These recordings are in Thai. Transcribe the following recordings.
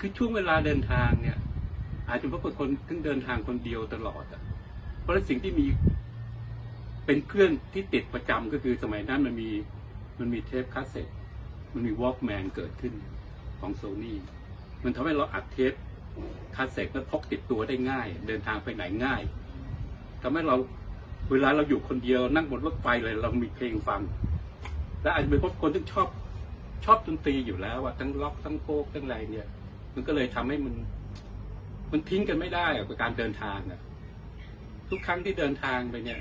คือช่วงเวลาเดินทางเนี่ย อาจจะเพราะเป็นคนถึงเดินทางคนเดียวตลอดอะเพราะฉะนั้นสิ่งที่มีเป็นเพื่อนที่ติดประจำก็คือสมัยนั้นมันมีมันมีเทปคาสเซ็ตมันมีวอล์กแมนเกิดขึ้นของโซนี่มันทำให้เราอัดเทปคาสเซ็ตแล้วพกติดตัวได้ง่าย เดินทางไปไหนง่ายทำให้เราเวลาเราอยู่คนเดียวนั่งบนรถไฟเลยเรามีเพลงฟัง และอาจจะเป็นพราะคนที่ชอบชอบดนตรีอยู่แล้วอะทั้งล็อกทั้งโฟกทั้งอะไรเนี่ย มันก็เลยทำให้มัน มันทิ้งกันไม่ได้กับการเดินทางอะทุกครั้งที่เดินทางไปเนี่ย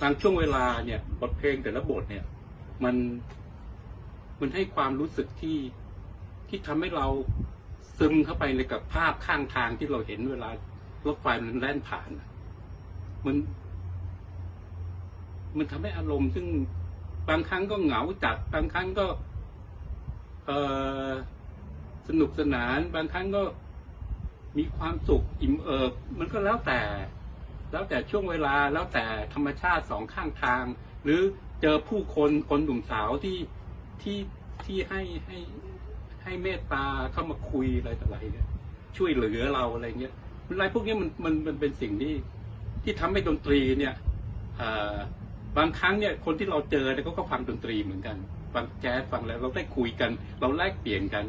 บางช่วงเวลาเนี่ยบทเพลงแต่ละบทเนี่ย มันมันให้ความรู้สึกที่ที่ทำให้เราซึมเข้าไปในกับภาพข้างทางที่เราเห็นเวลารถไฟมันแล่นผ่านมัน มันทำให้อารมณ์ซึ่งบางครั้งก็เหงาจัด บางครั้งก็ เออ สนุกสนานบางครั้งก็มีความสุขอิ่มเอิบมันก็แล้วแต่ แล้วแต่ช่วงเวลาแล้วแต่ธรรมชาติสองข้างทาง หรือเจอผู้คนคนหนุ่มสาวที่ที่ที่ให้ให้ให้เมตตาเข้ามาคุยอะไรต่ออะไรเนี่ยช่วยเหลือเราอะไรเงี้ยอะไรพวกนี้มันมันมันเป็นสิ่งที่ที่ทำให้ดนตรีเนี่ยบางครั้งเนี่ยคนที่เราเจอเนี่ยเขาก็ฟังดนตรีเหมือนกัน ฟังแจ๊สฟังแล้วเราได้คุยกัน เราแลกเปลี่ยนกัน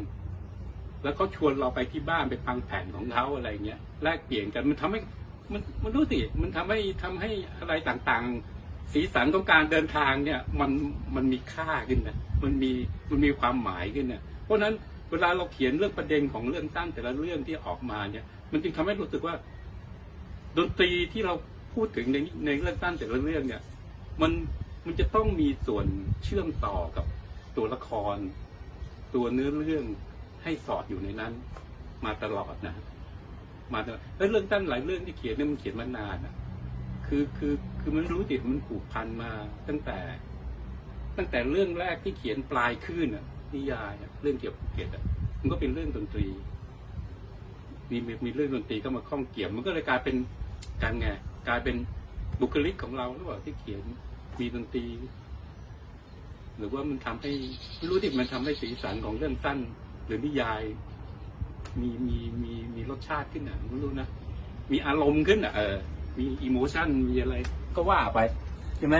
แล้วก็ชวนเราไปที่บ้านไปฟังแผ่นของเขาอะไรเงี้ยแลกเปลี่ยนกันมันทำให้มันมันรู้สิมันทำให้ทำให้อะไรต่างๆ สีสันของการเดินทางเนี่ยมันมันมีค่าขึ้นนะมันมีมันมีความหมายขึ้นเนี่ยเพราะฉะนั้นเวลาเราเขียนเรื่องประเด็นของเรื่องสั้นแต่ละเรื่องที่ออกมาเนี่ย มันจึงทำให้รู้สึกว่า ดนตรีที่เราพูดถึงในในเรื่องสั้นแต่ละเรื่องเนี่ย มันมันจะต้องมีส่วนเชื่อมต่อกับตัวละคร ตัวเนื้อเรื่อง ให้สอดอยู่ในนั้น มาตลอดนะมาตลอดแล้วเรื่องสั้นหลายเรื่องที่เขียนเนี่ยมันเขียนมานานอะ คือคือคือมันรู้จิตมันผูกพันมาตั้งแต่ ตั้งแต่เรื่องแรกที่เขียนปลายคลื่นอะนิยายเรื่องเกี่ยวกับเก็ตอะมันก็เป็นเรื่องดนตรี มีมีมีเรื่องดนตรีเข้ามาข้องเกี่ยว มันก็เลยกลายเป็นการไงกลายเป็นบุคลิกของเราหรือเปล่าที่เขียนมีดนตรี หรือว่ามันทำให้รู้ที่มันทำให้สีสันของเรื่องสั้น หรือนิยาย มีมีมีมีรสชาติขึ้นอะไม่รู้นะมีอารมณ์ขึ้นอะเออมีอิโมชันมีอะไรก็ว่าไปใช่ไหม